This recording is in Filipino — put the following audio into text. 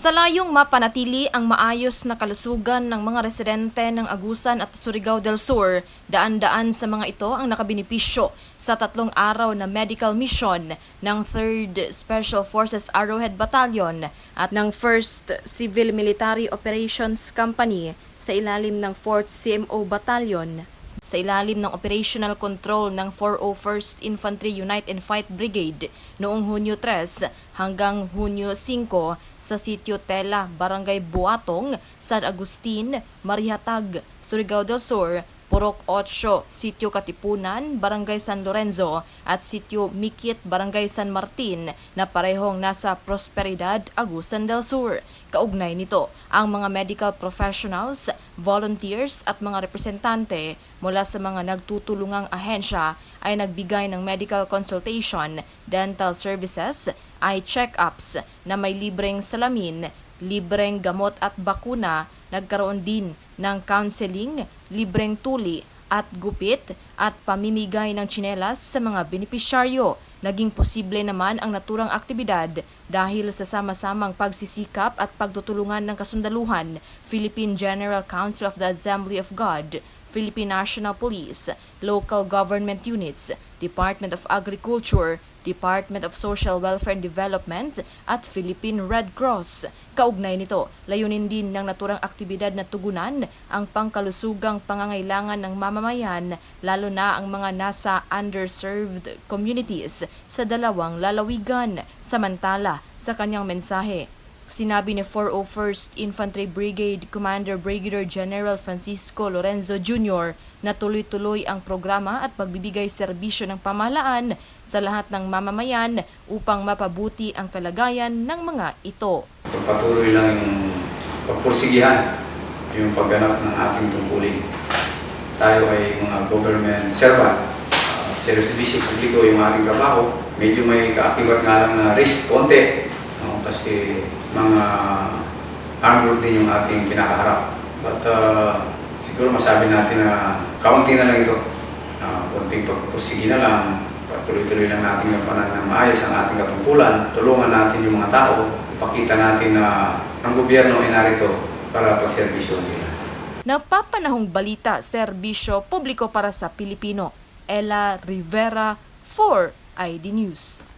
Sa layong mapanatili ang maayos na kalusugan ng mga residente ng Agusan at Surigao del Sur, daan-daan sa mga ito ang nakabinipisyo sa tatlong araw na medical mission ng 3rd Special Forces Arrowhead Battalion at ng 1st Civil Military Operations Company sa ilalim ng 4th CMO Battalion sa ilalim ng operational control ng 401st Infantry Unite and Fight Brigade noong Hunyo 3 hanggang Hunyo 5 sa sitio Tela, Barangay Buatong, San Agustin, Marihatag, Surigao del Sur, Purok 8, Sitio Katipunan, Barangay San Lorenzo at Sitio Mikit, Barangay San Martin na parehong nasa Prosperidad, Agusan del Sur. Kaugnay nito, ang mga medical professionals, volunteers at mga representante mula sa mga nagtutulungang ahensya ay nagbigay ng medical consultation, dental services, eye check-ups na may libreng salamin, libreng gamot at bakuna, nagkaroon din ng counseling, libreng tuli at gupit at pamimigay ng tsinelas sa mga benepisyaryo. Naging posible naman ang naturang aktibidad dahil sa sama-samang pagsisikap at pagtutulungan ng kasundaluhan, Philippine General Council of the Assembly of God, Philippine National Police, local government units, Department of Agriculture, Department of Social Welfare and Development at Philippine Red Cross. Kaugnay nito, layunin din ng naturang aktibidad na tugunan ang pangkalusugang pangangailangan ng mamamayan, lalo na ang mga nasa underserved communities sa dalawang lalawigan. Samantala, sa kanyang mensahe, Sinabi ni 401st Infantry Brigade Commander Brigadier General Francisco Lorenzo Jr. na tuloy-tuloy ang programa at pagbibigay serbisyo ng pamahalaan sa lahat ng mamamayan upang mapabuti ang kalagayan ng mga ito. Patuloy lang yung pagpursigihan yung pagganap ng ating tungkulin. Tayo ay mga government servant. Uh, servisyo publiko yung ating trabaho. Medyo may kaakibat nga lang na risk konti. No? Kasi mga group din yung ating kinakaharap. But uh, siguro masabi natin na kaunti na lang ito. Uh, konting pagpursigi na lang. Patuloy-tuloy lang natin yung panan ng maayos ang ating katungkulan. Tulungan natin yung mga tao. Ipakita natin na ang gobyerno ay narito para pagservisyon sila. Napapanahong balita, serbisyo publiko para sa Pilipino. Ella Rivera for ID News.